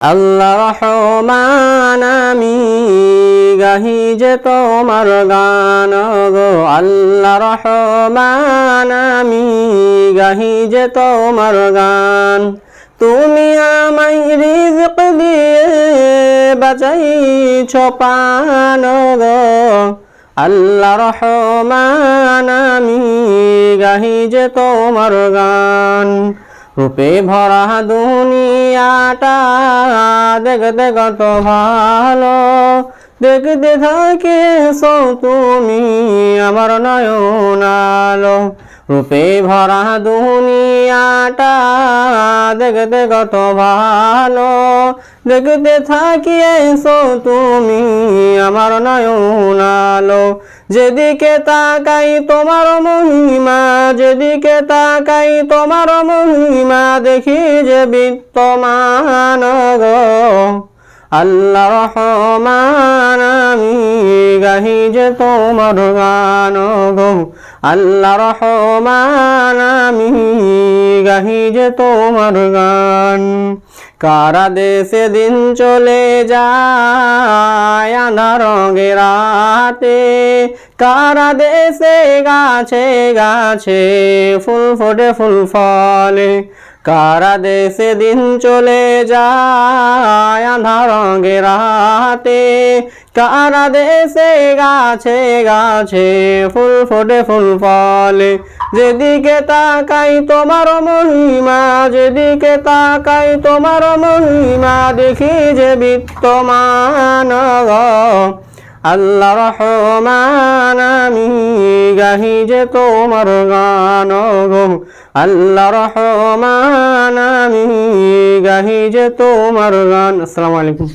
আল্লাহ রহমান, আমি গাহি যে তোমার গান গো। আল্লাহ রহমান, আমি গাহি যে তোমার গান। তুমি আমায় রিজক দিয়ে বাঁচাইছ পান গো। আল্লাহ রহমান, আমি গাহি যে তোমার গান। রূপে ভরা দুনিয়াটা দেখতে কত ভালো। দেখতে থাকে সো তুমি আমার নয়নালো রূপে ভরা দুনিয়াটা দেখতে কত ভালো। দেখতে থাকি এসো তুমি আমার নয়নালো যেদিকে তাকাই তোমার মহিমা যেদিকে তাকাই তোমার মহিমা দেখি যে বিত্তমান গো। আল্লাহ রহমান আমি গাহি যে তোমার গান গো। আল্লাহ রহমান আমি গাহি যে তোমার গান। কারা দেশে দিন চলে যায় রঙের রাতে। কারা দেশে গাছে গাছে ফুল ফোটে ফুল ফলে। কারা দেশে দিন চলে যায় আধা রঙের রাতে কারা দেশে গাছে গাছে ফুল ফোটে ফুল ফলে? যেদিকে তাকাই তোমার মহিমা, যেদিকে তাকাই তোমার মহিমা, দেখি যে বিত্তমান আল্লাহ রহমান, আমি গাহি যে তোমার গান গো। আল্লাহ রহমান, আমি গাহি যে তোমার গান। আসসালামু আলাইকুম।